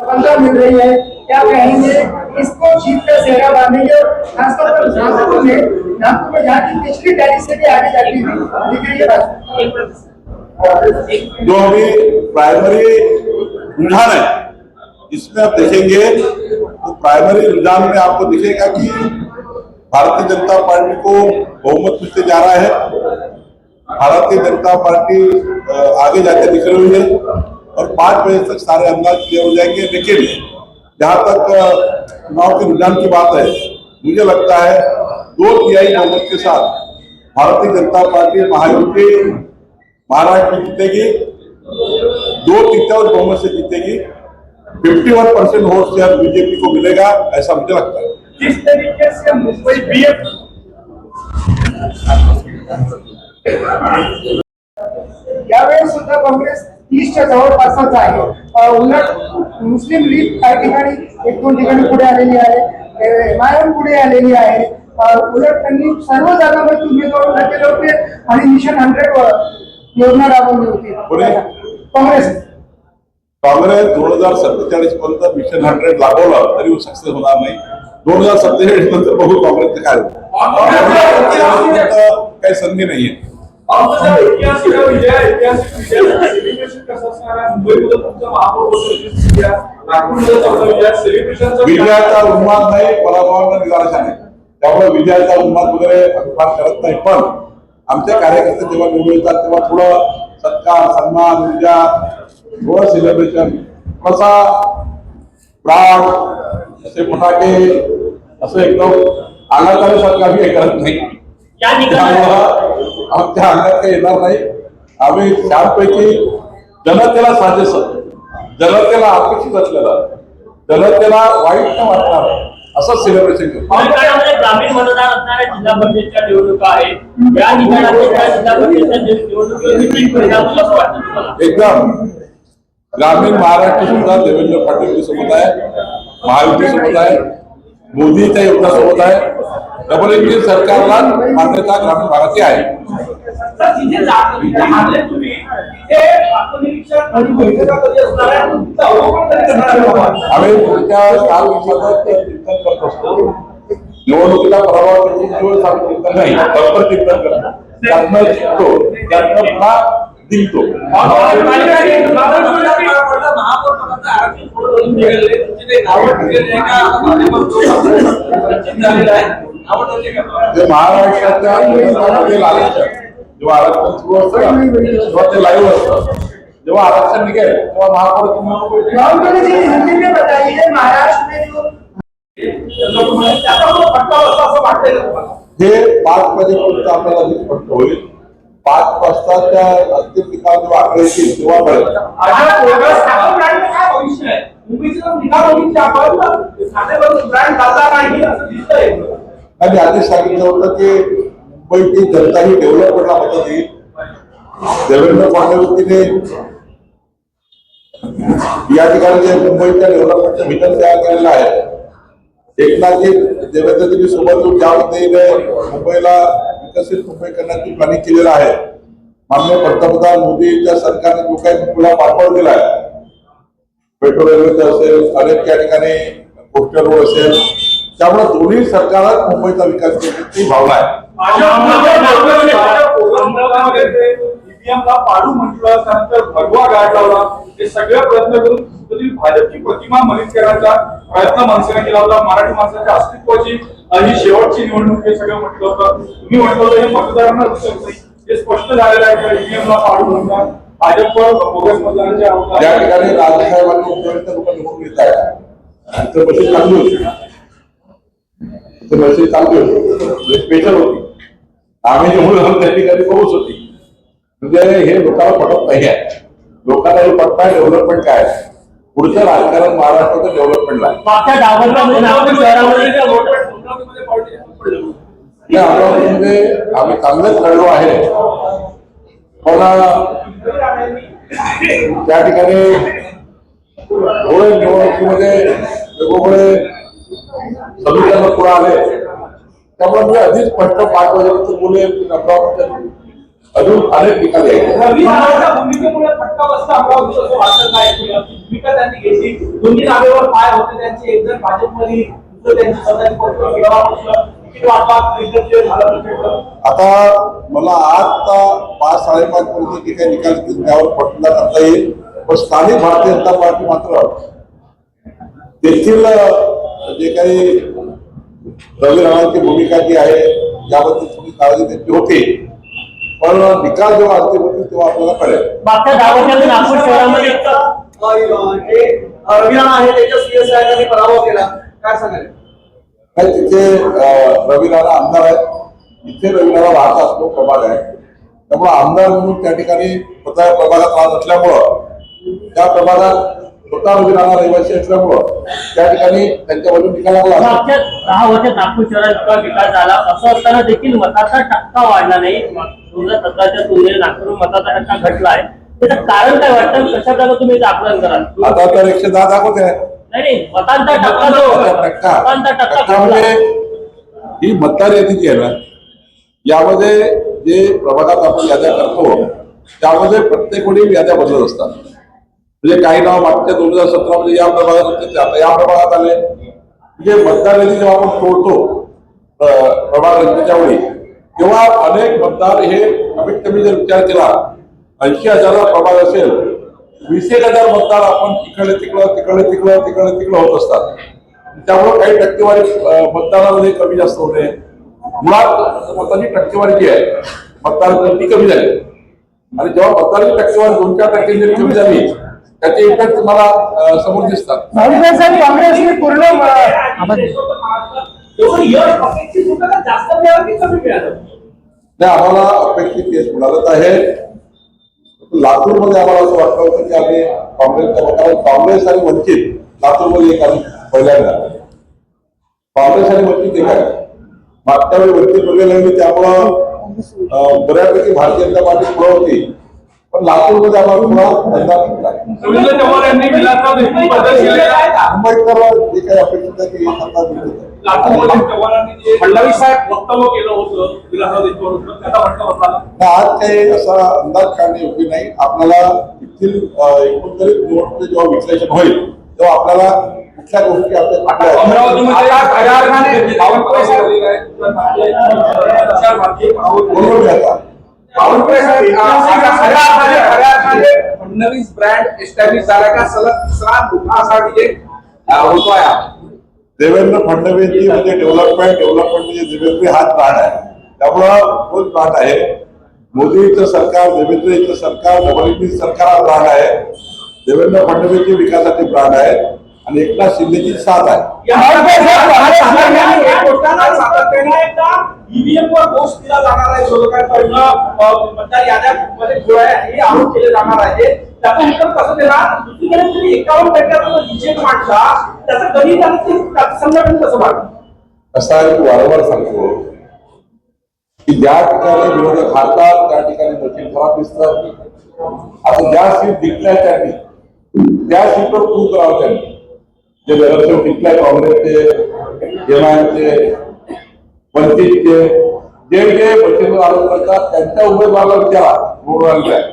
सफलता मिल रही है। क्या कहेंगे? इसको जीत का सेहरा बांधेंगे और खासतौर पर नागपुर में नागपुर में जहाँ की पिछली टैली से भी आगे जाती हुई दिख रही है बात। जो अभी प्राइमरी रुझान है। इसमें आप देखेंगे तो प्राइमरी रुझान में आपको दिखेगा कि भारतीय जनता पार्टी को बहुमत मिलते जा रहा है। भारतीय जनता पार्टी आगे जाके निकल रही है। और पाँच बजे तक सारे अंदाज क्लियर हो जाएँगे। लेकिन जहाँ तक चुनाव के रुझान की बात है, मुझे लगता है दो तिहाई बहुमत के साथ भारतीय जनता पार्टी महायुति महाराष्ट्र में जीतेगी, दो तिहाई बहुमत से जीतेगी 51 परसेंट वोट शेयर बीजेपी को मिलेगा, ऐसा मुझे लगता है। जिस तरीके से मुंबई बीएफ यावेळेस सुद्धा काँग्रेस तीसच्या जवळपासच आहे. उलट मुस्लिम लीग काही ठिकाणी एक दोन ठिकाणी पुढे आलेली आहे. एमआयएम पुढे आलेली आहे. उलट त्यांनी सर्व जागांमध्ये उमेदवार उभे केले होते आणि मिशन हंड्रेड योजना राबवली होती? काँग्रेस. काँग्रेस दोन हजार सत्तेचाळीस पर्यंत मिशन हंड्रेड राबवलं तरी सक्सेस होणार नाही. दोन हजार सत्तेचाळीस नंतर बघू काँग्रेसचे काय होतं. काही संधी नाहीये. म्हणजे, ऐतिहासिक विजय ऐतिहासिक विजय सेलिब्रेशन कसं असणार आहे? मुंबईमध्ये तुमचं महापौर नागपूरमध्ये चौदा विजय सेलिब्रेशनचं विजयाचा उन्माद नाही पराभवाचा निराशा नाही. त्यामुळे विजयाचा उन्माद वगैरे अभिमान करत नाही. पण आमच्या कार्यकर्ते जेव्हा निवडून येतात तेव्हा थोडं सत्कार सन्मान विजया थोडं सेलिब्रेशन थोडासा प्राण असे फटाके असं एकदम आनंद आल्यासारखं हे करत नाही. या आमच्या अंगात काही येणार नाही. आम्ही छानपैकी जनतेला साजेस जनतेला अपेक्षित असलेलं जनतेला वाईट न वाटणार असं सेलिब्रेशन करतो. ग्रामीण मतदार असणाऱ्या जिल्हा परिषदच्या निवडणुका आहेत. या निकालात त्या जिल्हा परिषदच्या निवडणुकीवर एकदम. ग्रामीण महाराष्ट्र सुद्धा देवेंद्र फडणवीस सोबत आहे महायुती सोबत आहे. मोदीच्या योजनासोबत आहे. डबल इंजिन सरकारला मान्यता ग्रामीण भागाची आहे. तिथे जा- तिथे हारले तुम्ही. तिथे आत्मनिरीक्षण आणि बैठका कधी असणार आहे. तुमचं अवलोकन कधी करणार आहे बाबा? आम्ही पुढच्या काल विषयावर चिंतन करत असतो. निवडणुकीला पराभव करून दिवस आम्ही चिंतन नाही. बरोबर चिंतन करतो. त्यातनं शिकतो त्यातनं पुन्हा महाराष्ट्राच्या निवडणुकीमध्ये आरक्षण जेव्हा आरक्षण सुरू असतं ना, तेव्हा ते लाईव्ह असतं. जेव्हा आरक्षण निघेल तेव्हा महापौर निवडणूक राहुल जी हिंदी में बताइए महाराष्ट्र में जो त्याचा तुम्हाला- त्याचा जो फटका बसला असं वाटतंय का तुम्हाला? हे पाच वाजेपर्यंत आपल्याला अधिक स्पष्ट होईल पाच वाजताच्या अंतिम निकाल आकडे येतील तेव्हा दिसतंय. आणि आधीच सांगितलं होतं की मुंबईची जनता ही डेव्हलपमेंटला मदत येईल देवेंद्र फडणवीसने या ठिकाणी जे मुंबईच्या डेव्हलपमेंटचं विजन तयार केलेलं आहे एकनाथजी देवेंद्रजी सोबत ज्यामध्ये मुंबईला विकसित मुंबई करण्याची प्लॅनिंग केलेलं आहे. माननीय पंतप्रधान मोदीच्या सरकारने जो काही मुंबईला पाठबळ दिला आहे मेट्रो रेल्वेचं असेल अनेक त्या ठिकाणी कोस्टल रोड असेल त्यामुळे दोन्ही सरकारच मुंबईचा विकास करण्याची भावना आहे. पाडू म्हटलं त्यानंतर भगवा गाय लावला हे सगळे प्रयत्न करून तरी भाजपची प्रतिमा मलित करण्याचा प्रयत्न मनसेने केला होता. मराठी माणसाच्या अस्तित्वाची ही शेवटची निवडणूक हे सगळं म्हटलं होतं. तुम्ही म्हटलं होतं हे मतदारांना रुचत नाही. हे स्पष्ट झालेलं आहे की? EVM ला पाडू म्हणतात भाजपवर बोगस मतदारांच्या आरोप ज्या ठिकाणी राजसाहेबांना उपयुक्त लोक निवडून येत आहेत तिथं बशी चांगली होती. तिथं बशी चांगली होती. स्पेशल म्हणजे होती. आम्ही जेवढं त्या ठिकाणी पाऊस होती. म्हणजे हे लोकांना पटत नाही आहे. लोकांना हे पटत आहे डेव्हलपमेंट काय आहे. पुढचं राजकारण महाराष्ट्राचं डेव्हलपमेंटला अमरावतीमध्ये अमरावतीमध्ये आम्ही चांगलंच लढलो आहे. पण त्या ठिकाणी थोडे निवडणुकीमध्ये वेगवेगळे समीकरण पुढे आले. त्यामुळे मी आधीच स्पष्ट पाच वाजेपर्यंत बोले की अमरावतीच्या अजून अनेक निकाल आता मला आता पाच साडेपाच पर्यंत जे काही निकाल त्यावर पटला करता येईल. पण स्थानिक भारतीय जनता पार्टी मात्र तेथील जे काही रवी राणांची भूमिका जी आहे याबद्दल थोडी काळजी त्यांची होती पण निकाल जेव्हा अंतिम होतील तेव्हा आपल्याला कळेल. मागच्या दहा वर्षात नागपूर शहरामध्ये रविराणा आहे त्याच्या सीएस साहेबांनी पराभव केला. काय सांगाल? नाही तिथे अ, रवी राणा आमदार आहेत. इथे रवी राणा राहत असतो प्रभाग आहे. त्यामुळे आमदार म्हणून त्या ठिकाणी स्वतः प्रभागात राहत असल्यामुळं त्या प्रभागात स्वतः रवी राणा रहिवासी असल्यामुळं त्या ठिकाणी त्यांच्या बाजून निकाल लागला. मागच्या दहा वर्षात नागपूर शहरात इतका विकास झाला. असं असताना देखील मताचा टक्का वाढला नाही. दोन हजार सतराच्या तुलनेत नागपूर मताचा टक्का घटला आहे. त्याचं कारण काय वाटतं? कशा प्रकारे तुम्ही आकलन कराल? आता तर एकशे दहा दाखवते नाही नाही. मतांचा टक्का जो टक्का. मतांचा टक्का टक्का घटला म्हणजे ही मतदार यादी जी आहे ना यामध्ये जे प्रभागात आपण याद्या करतो त्यामध्ये प्रत्येक वेळी याद्या बदलत असतात. म्हणजे काही नाव मागच्या दोन हजार सतरा मध्ये या प्रभागात होते ते आता या प्रभागात आले. म्हणजे मतदार यादी जेव्हा आपण तोडतो प्रभाग रचनेच्या वेळी तेव्हा अनेक मतदार हे कमीत कमी जर विचार केला ऐंशी हजाराचा प्रभाग असेल वीस एक हजार मतदार आपण इकडे तिकडं तिकडे तिकडं तिकडे तिकडं होत असतात. त्यामुळे काही टक्केवारी मतदानामध्ये कमी जास्त होणे मुळात मतांची टक्केवारी जी आहे मतदार ती कमी झाली. आणि जेव्हा मतदारांची टक्केवारी दोन चार टक्के कमी झाली त्याचे इफेक्ट तुम्हाला समोर दिसतात. साहेब काँग्रेसने पूर्ण नाही आम्हाला अपेक्षित यश मिळालं आहे. लातूरमध्ये आम्हाला असं वाटलं होतं की आम्ही काँग्रेसच्या कारण काँग्रेस आणि वंचित लातूरमध्ये एक आम्ही पहिल्यांदा काँग्रेस आणि वंचित एक आहे. मागच्या वेळी वंचित लागले त्यामुळं बऱ्यापैकी भारतीय जनता पार्टी पुढे होती. पण लातूरमध्ये आम्हाला थोडा मुंबईकर जे काही अपेक्षित आहे की आता फडणवीस साहेब वक्तव्य केलं होतं विलासराव देशमुख त्याचा आज काही असा अंदाज काढणे योग्य नाही. आपल्याला इथील अं, एकंदरीत निवडणुकीचं जेव्हा विश्लेषण होईल तेव्हा आपल्याला कुठल्या गोष्टी आपल्या अमरावतीमध्ये आता. फडणवीस ब्रँड एस्टॅब्लिश झाला का? सलग तिसरा मोठा असा विजय होतोय हा. देवेंद्र फडणवीसजी म्हणजे डेव्हलपमेंट डेव्हलपमेंट म्हणजे देवेंद्र हाच ब्रांड आहे. त्यामुळं तोच ब्रांड आहे. मोदीचं सरकार देवेंद्रचं सरकार डबल सरकार हा ब्रांड आहे. देवेंद्र फडणवीसची विकासाचे ब्रांड आहे. आणि एकनाथ शिंदेची साथ आहे. या ईव्हीएम वर दोष दिला जाणार आहे. विरोधकांकडनं अ, मतदार याद्यांमध्ये घोळ आहे हे आरोप केले जाणार आहे. त्याचा उत्तर कसं देणार? दुसरीकडे तुम्ही एकावन्न टक्क्याचा विजय मांडला. त्याचं गणित आणि संघटन कसं मांडलं असा मी वारंवार सांगतो की ज्या ठिकाणी विरोधक हारतात त्या ठिकाणी मशीन खराब दिसतात. आता ज्या सीट जिंकल्या त्यांनी त्या सीटवर तू करावं त्यांनी. जे नगरसेवक जिंकल्या काँग्रेसचे एमआयएमचे वंचितचे जे जे मशीनवर आरोप करतात त्यांच्या उमेदवाराला विचारा निवडून आलेला आहे.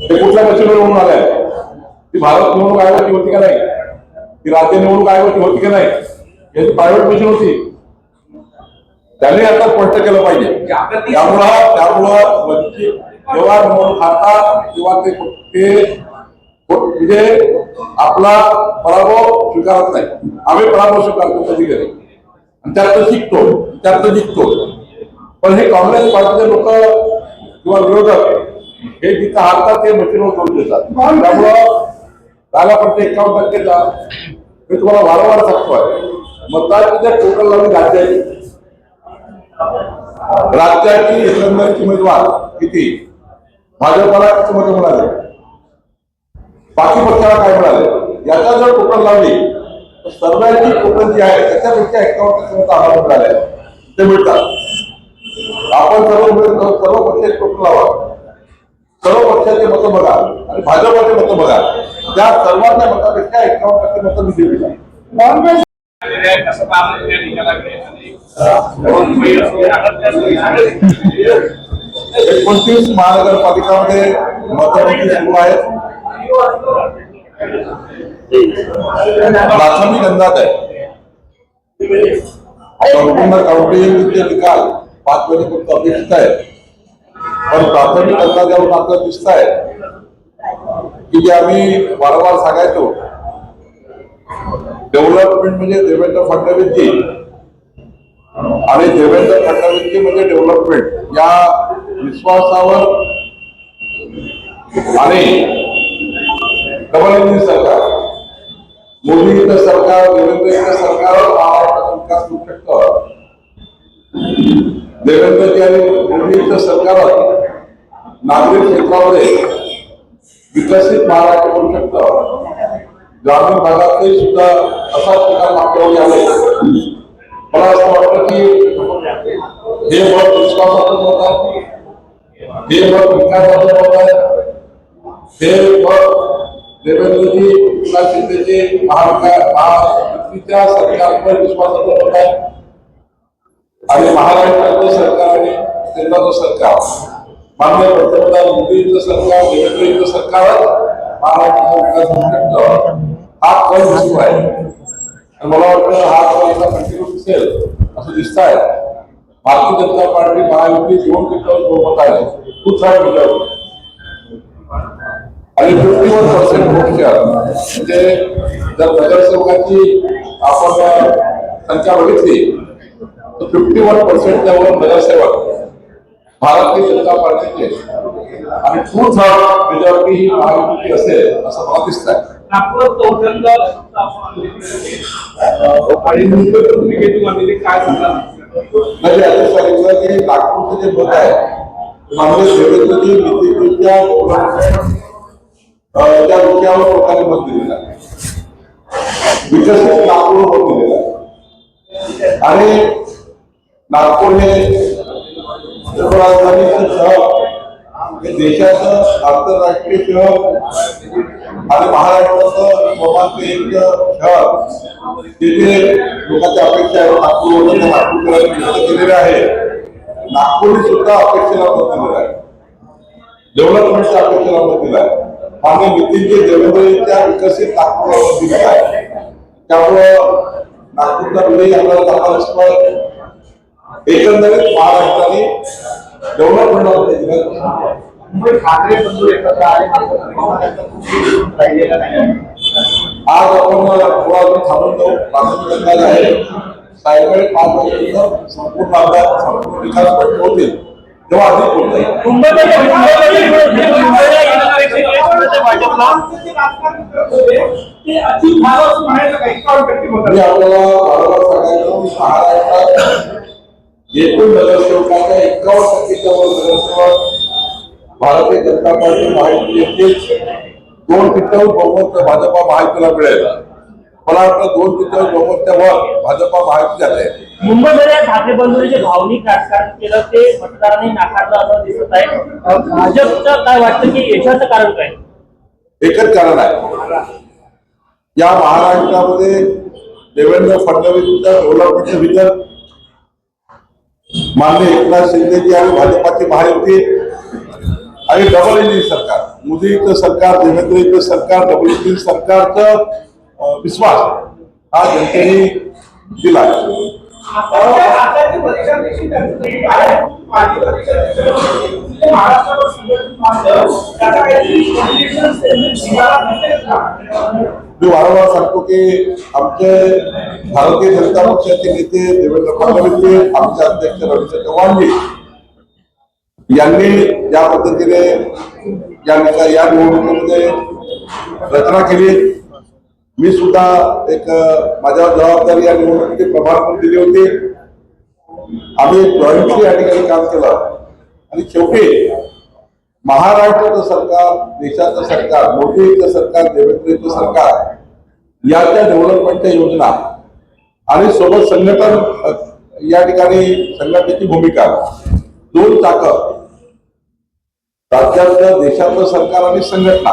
ते कुठल्या मशीनवर निवडून आलाय ती भारत निवडणूक आयोगाची होती का नाही? ती राज्य निवडणूक आयोगाची होती का नाही? याची प्रायव्हेट मशीन होती. त्यांनी आता स्पष्ट केलं पाहिजे. त्यामुळं त्यामुळं वंचित जेव्हा निवडणूक हारतात तेव्हा ते ते म्हणजे आपला पराभव स्वीकारत नाही. आम्ही पराभव स्वीकारतो कधी कधी आणि त्यात शिकतो त्यात जिंकतो. पण हे काँग्रेस पार्टीचे लोक किंवा विरोधक हे जिथं हारतात ते मशीनवर करून देतात. त्यामुळं त्याला फक्त एकावन्न टक्केचा मी तुम्हाला वारंवार सांगतोय. मतदाराची जर टोटल लावली राज्याची राज्याची एकंदरीत उमेदवार किती? भाजपला किती मत मिळाले? बाकी पक्षाला काय मिळाले? याचा जर टोटल लावली सर्वांची टोटल जी आहे त्याच्यापेक्षा एकावन्न टक्के मतं आम्हाला मिळाले ते मिळतात. आपण सर्व सर्व पक्षाचे टोटल लावा? सर्व पक्षाचे मतं बघा आणि भाजपचे मतं बघा. त्या सर्वांच्या मतापेक्षा एकावन्न टक्के मतं बीजेपीला काँग्रेस एकोणतीस महानगरपालिकामध्ये मतमोजणी सुरू आहे. प्राथमिक अंदाज आहे. संपूर्ण काउंटिंगचे निकाल. पाच वाजेपर्यंत अपेक्षित आहे. पण प्राथमिक अंदाजावरून आपल्याला दिसत आहे. की जे आम्ही वारंवार सांगायचो डेव्हलपमेंट म्हणजे देवेंद्र फडणवीसजी आणि देवेंद्र फडणवीसजी म्हणजे डेव्हलपमेंट या विश्वासावर आणि डबल सरकार. मोदीचं सरकार देवेंद्रजीचं सरकार सरकारवर महाराष्ट्राचा विकास होऊ शकतो. देवेंद्रजी आणि मोदीचं सरकार सरकारवर नागरिक क्षेत्रामध्ये विकसित महाराष्ट्र होऊ शकतं. ग्रामीण भागातही सुद्धा असाच प्रकार मागच्या आले मला असं वाटतं की हे मत विश्वासाचं मत आहे. हे मत विकासाचं मत आहे. हे मत देवेंद्रजी एकनाथ शिंदेचे महाविकास महायुतीच्या सरकारवर विश्वासाचं मत आहे. आणि महाराष्ट्राचं सरकार आणि केंद्राचं सरकार मान्य पंतप्रधान मोदींचं सरकार देवेंद्रजीचं सरकार महाराष्ट्राचा विकास हा कल दिसतो आहे. आणि मला वाटतं हा कल असा कंटिन्यू दिसेल असं दिसत आहे भारतीय जनता पार्टी महायुती दोन टक्क्यावर बहुमत आहे. खूप सारे विचार आणि fifty one percent vote share म्हणजे जर नगरसेवकाची आपण संख्या बघितली तर फिफ्टी वन पर्सेंट त्यावर नगरसेवक भारतीय जनता पार्टीचे. आणि टू थर्ड मेजॉरिटी ही महायुतीची असेल असं मला दिसत आहे म्हणजे असं सांगितलं की नागपूरचं जे मत आहे माननीय देवेंद्रजी नीतीच्या त्या डोक्यावर लोकांनी मत दिलेलं आहे. विकसित नागपूर मत दिलेलं आहे. आणि नागपूर हे उपराजधानीचं शहर हे देशाचं आंतरराष्ट्रीय शहर आणि महाराष्ट्राचं स्वतःचं एक शहर तिथे लोकांच्या अपेक्षा आहे नागपूर नागपूरकरांनी व्यक्त केलेले आहे. नागपूरने सुद्धा अपेक्षेला मत दिलेलं आहे. डेव्हलपमेंटच्या अपेक्षेला मत दिलं आहे. मागे नितीनजी देवेंद्रजींच्या विकसित दिलेलं आहे त्यामुळं नागपूरचा विजयी आपल्याला एकंदरीत महाराष्ट्राने दिलं मुंबई ठाकरे बंधू एकत्र आले राहिलेला नाही. आज आपण थोडा थांबून जाऊ. प्राथमिक अंदाज आहे? सायंकाळी पाच वाजेपर्यंत संपूर्ण अंदाज संपूर्ण विकास स्पष्ट होतील. तेव्हा अधिक बोलता येईल भाजपला ते अचूक झालं असं म्हणायचं का एकावन्न टक्के मत मी आपल्याला वारंवार सांगायचं की महाराष्ट्रात एकूण नगरसेवकाच्या एकावन्न टक्केच्या वर नगरसेवक भारतीय जनता पार्टी दोन टक्क्यावर बहुमत भाजपा महायुतीला मिळेल. मला वाटतं दोन टक्क्यावर बहुमतच्या वर भाजपा महायुती जाते मुंबईमध्ये ठाकरे बंधूंनी जे भावनिक राजकारण केलं ते मतदारांनी नाकारलं असं दिसत आहे. भाजपचं काय वाटतं की यशाचं कारण काय? एकच कारण आहे. या महाराष्ट्रामध्ये देवेंद्र फडणवीसच्या डेव्हलपमेंटचे विचार माननीय एकनाथ शिंदेजी आणि भाजपाची महायुती आणि डबल इंजिन सरकार. मोदीचं सरकार देवेंद्रजीचं सरकार डबल इंजिन सरकारचं विश्वास हा जनतेने दिला मी वारंवार सांगतो की आमचे भारतीय जनता पक्षाचे नेते देवेंद्र फडणवीस आमचे अध्यक्ष रवींद्र चव्हाणजी यांनी ज्या पद्धतीने या या निवडणुकीमध्ये रचना केली. मी सुद्धा एक माझ्या माझ्यावर जबाबदारी या निवडणुकीची प्रभार पण दिली होती. आम्ही जॉईंटली या ठिकाणी काम केलं. आणि शेवटी महाराष्ट्राचं सरकार देशाचं सरकार मोदीचं सरकार देवेंद्रचं सरकार याच्या डेव्हलपमेंटच्या योजना आणि सोबत संघटन या ठिकाणी संघटनेची भूमिका. दोन चाकं. राज्यातल्या देशाचं सरकार आणि संघटना.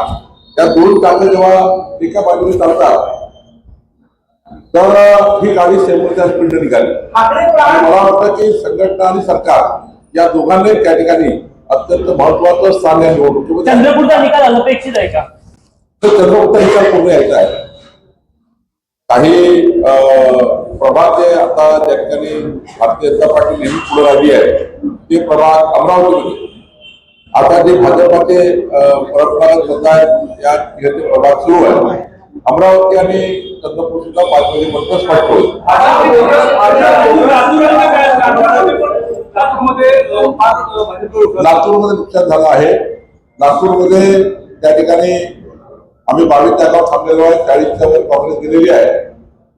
या दोन चाकं जेव्हा एका बाजूने चालतात तर ही गाडी सेमोरच्या स्पीडने निघाली. मला वाटतं की संघटना आणि सरकार या दोघांनाही त्या ठिकाणी अत्यंत महत्वाचं स्थान या निवडणुकीमध्ये. चंद्रपूरचा निकाल अनपेक्षित आहे का? तर चंद्रपूरचा निकाल पूर्ण यायचा आहे. काही प्रभाग जे आता त्या ठिकाणी भारतीय जनता पार्टी नेहमी पुढे राहिली आहे ते प्रभाग अमरावतीमध्ये. आता जे भाजपाचे परंपरागत मतदार या ठिकाणी प्रभाग सुरू आहे. अमरावती आणि चंद्रपूर सुद्धा पाचमध्ये मत स्पष्ट होईल लातूरमध्ये नुकसान झालं आहे. लातूरमध्ये त्या ठिकाणी आम्ही बावीस जागावर थांबलेलो आहे. चाळीसच्या वर काँग्रेस गेलेली आहे.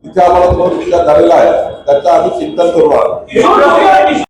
तिथे आम्हाला जो नुकसान झालेला आहे. त्याचं आम्ही चिंतन करू आहोत